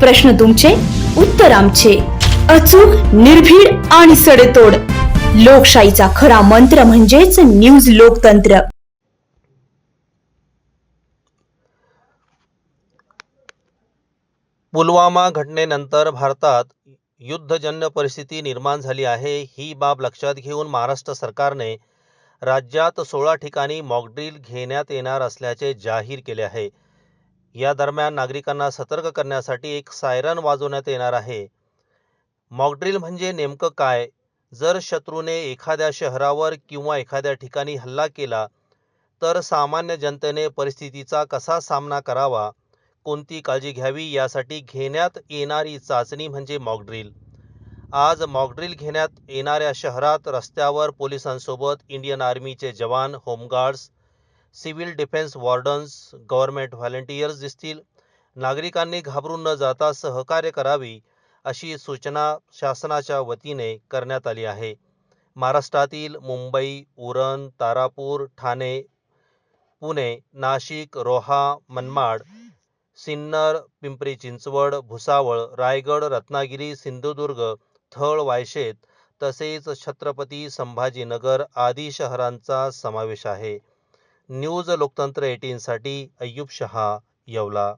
प्रश्न तुमचे उत्तर आमचे. अचूक निर्भीड आणि सडेतोड. लोकशाहीचा खरा मंत्र म्हणजेच न्यूज लोकतंत्र. पुलवामा घटनेनंतर भारतात युद्धजन्य परिस्थिती निर्माण झाली आहे. ही बाब लक्षात घेऊन महाराष्ट्र सरकारने राज्यात सोळा ठिकाणी मॉकड्रिल घेण्यात येणार असल्याचे जाहीर केले आहे. या दरम्यान नागरिकांना सतर्क करण्यासाठी एक सायरन वाजवण्यात येणार आहे. मॉकड्रिल म्हणजे नेमकं काय? जर शत्रूने एखाद्या शहरावर किंवा एखाद्या ठिकाणी हल्ला केला तर सामान्य जनतेने परिस्थितीचा कसा सामना करावा? कोणती काळजी घ्यावी? यासाठी घेण्यात येणारी चाचणी म्हणजे मॉकड्रिल आज मॉकड्रिल घेण्यात येणाऱ्या शहरात रस्त्यावर पोलिसांसोबत इंडियन आर्मीचे जवान home guards civil defence wardens government volunteers दिसतील. नागरिकांनी घाबरून न जाता सहकार्य करावी अशी सूचना शासनाच्या वतीने करण्यात आली आहे. महाराष्ट्रातील मुंबई उरण तारापूर ठाणे पुणे नाशिक रोहा मनमाड सिन्नर पिंपरी चिंचवड भुसावळ रायगड रत्नागिरी सिंधुदुर्ग थळ वायशेत तसेच छत्रपती संभाजीनगर आदी शहरांचा समावेश आहे. न्यूज लोकतंत्र एटीनसाठी अय्यूब शहा येवला.